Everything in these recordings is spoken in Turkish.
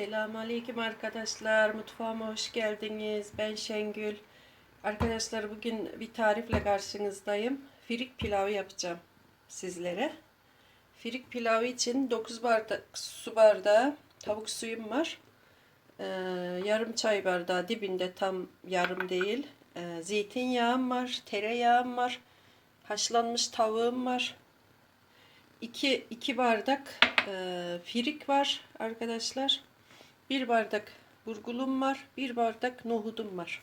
Selamünaleyküm arkadaşlar. Mutfağıma hoş geldiniz. Ben Şengül. Arkadaşlar bugün bir tarifle karşınızdayım. Firik pilavı yapacağım sizlere. Firik pilavı için 9 bardak su bardağı tavuk suyum var. Ee, yarım çay bardağı dibinde tam yarım değil. Ee, zeytinyağım var, tereyağım var. Haşlanmış tavuğum var. 2 2 bardak e, firik var arkadaşlar. 1 bardak burgulum var. 1 bardak nohudum var.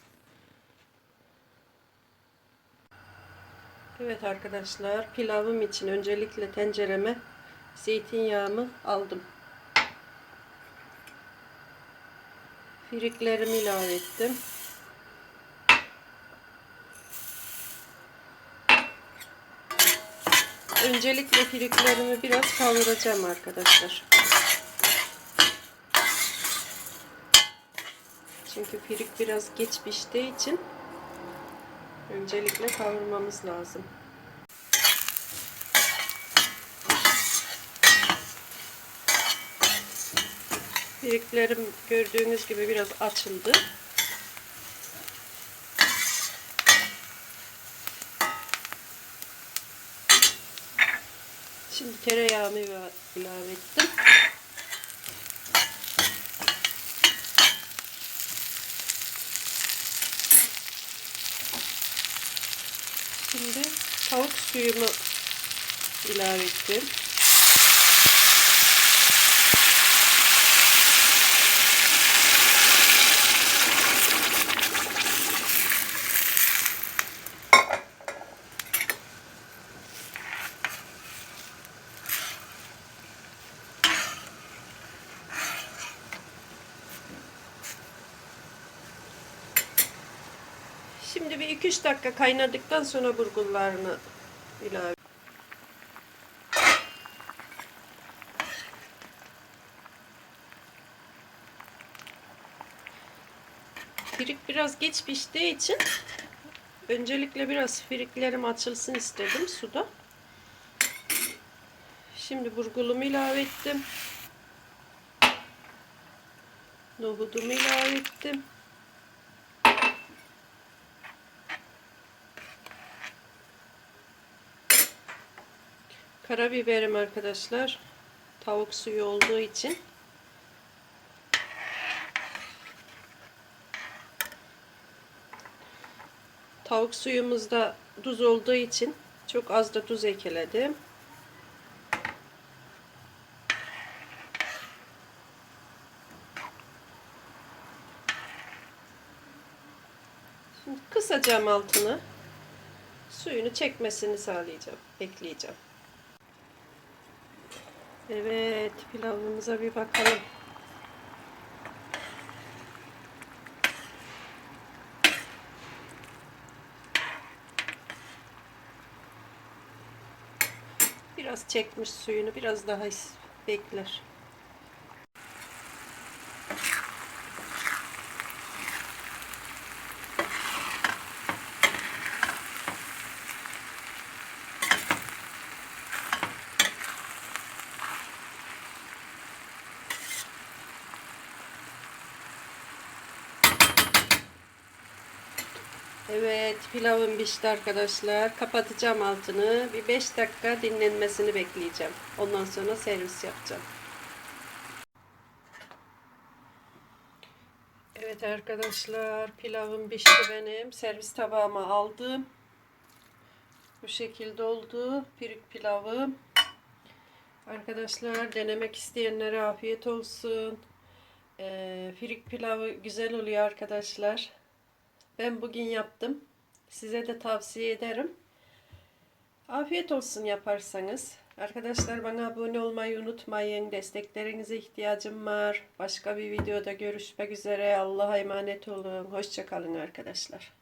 Evet arkadaşlar pilavım için öncelikle tencereme zeytinyağımı aldım. Firiklerimi ilave ettim. Öncelikle firiklerimi biraz kavuracağım arkadaşlar. Çünkü firik biraz geç piştiği için öncelikle kavurmamız lazım. Firiklerim gördüğünüz gibi biraz açıldı. Şimdi tereyağımı ilave ettim. Şimdi tavuk suyumu ilave ettim. Şimdi bir 2-3 dakika kaynadıktan sonra burgullarını ilave Firik biraz geç piştiği için öncelikle biraz firiklerim açılsın istedim suda. Şimdi burgulumu ilave ettim. Nohudumu ilave ettim. Karabiberim arkadaşlar. Tavuk suyu olduğu için. Tavuk suyumuzda tuz olduğu için çok az da tuz ekledim. Şimdi kısacağım altını. Suyunu çekmesini sağlayacağım. Bekleyeceğim. Evet, pilavımıza bir bakalım. Biraz çekmiş suyunu, biraz daha bekler. Evet pilavım pişti arkadaşlar. Kapatacağım altını. Bir 5 dakika dinlenmesini bekleyeceğim. Ondan sonra servis yapacağım. Evet arkadaşlar pilavım pişti benim. Servis tabağıma aldım. Bu şekilde oldu. Pirik pilavım. Arkadaşlar denemek isteyenlere afiyet olsun. Ee, firik pilavı güzel oluyor arkadaşlar. Ben bugün yaptım. Size de tavsiye ederim. Afiyet olsun yaparsanız. Arkadaşlar bana abone olmayı unutmayın. Desteklerinize ihtiyacım var. Başka bir videoda görüşmek üzere. Allah'a emanet olun. Hoşçakalın arkadaşlar.